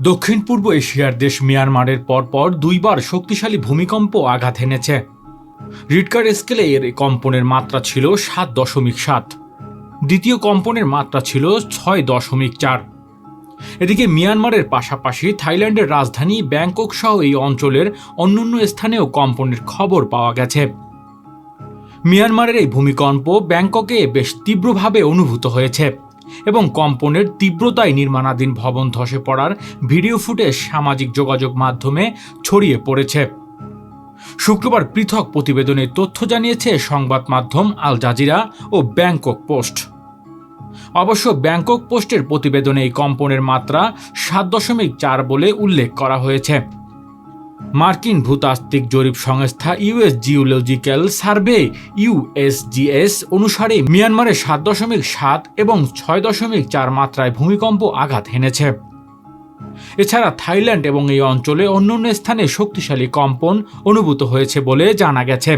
দক্ষিণ পূর্ব এশিয়ার দেশ মিয়ানমারের পরপর দুইবার শক্তিশালী ভূমিকম্প আঘাত এনেছে। রিটকার স্কেলে এর কম্পনের মাত্রা ছিল সাত দশমিক সাত। দ্বিতীয় কম্পনের মাত্রা ছিল ছয় দশমিক চার। এদিকে মিয়ানমারের পাশাপাশি থাইল্যান্ডের রাজধানী ব্যাংকক সহ এই অঞ্চলের অন্যান্য স্থানেও কম্পনের খবর পাওয়া গেছে। মিয়ানমারের এই ভূমিকম্প ব্যাংককে বেশ তীব্রভাবে অনুভূত হয়েছে। এবং কম্পনের তীব্রতায় নির্মাণাধীন ভবন ধসে পড়ার ভিডিও ফুটেজ সামাজিক যোগাযোগ মাধ্যমে ছড়িয়ে পড়েছে। শুক্রবার পৃথক প্রতিবেদনে তথ্য জানিয়েছে সংবাদ মাধ্যম আল জাজিরা ও ব্যাংকক পোস্ট। অবশ্য ব্যাংকক পোস্টের প্রতিবেদনে এই কম্পনের মাত্রা সাত দশমিক চার বলে উল্লেখ করা হয়েছে। মার্কিন ভূতাত্ত্বিক জরিপ সংস্থা ইউএস জিওলজিক্যাল সার্ভে ইউএসজিএস অনুসারে মিয়ানমারে সাত দশমিক সাত এবং ছয় দশমিক চার মাত্রায় ভূমিকম্প আঘাত হেনেছে। এছাড়া থাইল্যান্ড এবং এই অঞ্চলে অন্যান্য স্থানে শক্তিশালী কম্পন অনুভূত হয়েছে বলে জানা গেছে।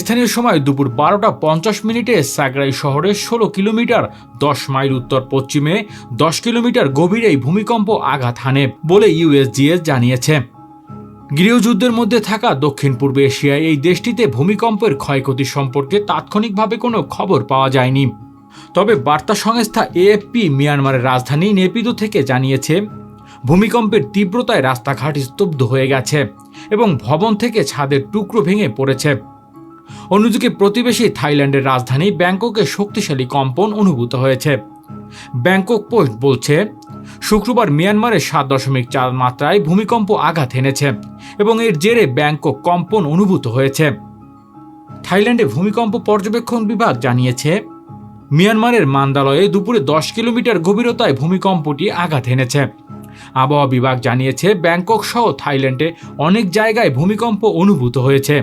স্থানীয় সময় দুপুর বারোটা পঞ্চাশ মিনিটে সাগরাই শহরের ষোলো কিলোমিটার, দশ মাইল উত্তর পশ্চিমে, দশ কিলোমিটার গভীরে ভূমিকম্প আঘাত হানে বলে ইউএসজিএস জানিয়েছে। গৃহযুদ্ধের মধ্যে থাকা দক্ষিণ পূর্ব এশিয়ায় এই দেশটিতে ভূমিকম্পের ক্ষয়ক্ষতি সম্পর্কে তাৎক্ষণিকভাবে কোনো খবর পাওয়া যায়নি। তবে বার্তা সংস্থা এএফপি মিয়ানমারের রাজধানী নেপিদো থেকে জানিয়েছে, ভূমিকম্পের তীব্রতায় রাস্তাঘাট স্তব্ধ হয়ে গেছে এবং ভবন থেকে ছাদের টুকরো ভেঙে পড়েছে। অন্যদিকে প্রতিবেশী থাইল্যান্ডের রাজধানী ব্যাংককে শক্তিশালী কম্পন অনুভূত হয়েছে। ব্যাংকক পোস্ট বলছে, শুক্রবার মিয়ানমারের সাত দশমিক চার মাত্রায় ভূমিকম্প আঘাত এনেছে এবং এর জেরে ব্যাংকক কম্পন অনুভূত হয়েছে। থাইল্যান্ডে ভূমিকম্প পর্যবেক্ষণ বিভাগ জানিয়েছে, মিয়ানমারের মান্দালয়ে দুপুরে দশ কিলোমিটার গভীরতায় ভূমিকম্পটি আঘাত এনেছে। আবহাওয়া বিভাগ জানিয়েছে, ব্যাংকক সহ থাইল্যান্ডে অনেক জায়গায় ভূমিকম্প অনুভূত হয়েছে।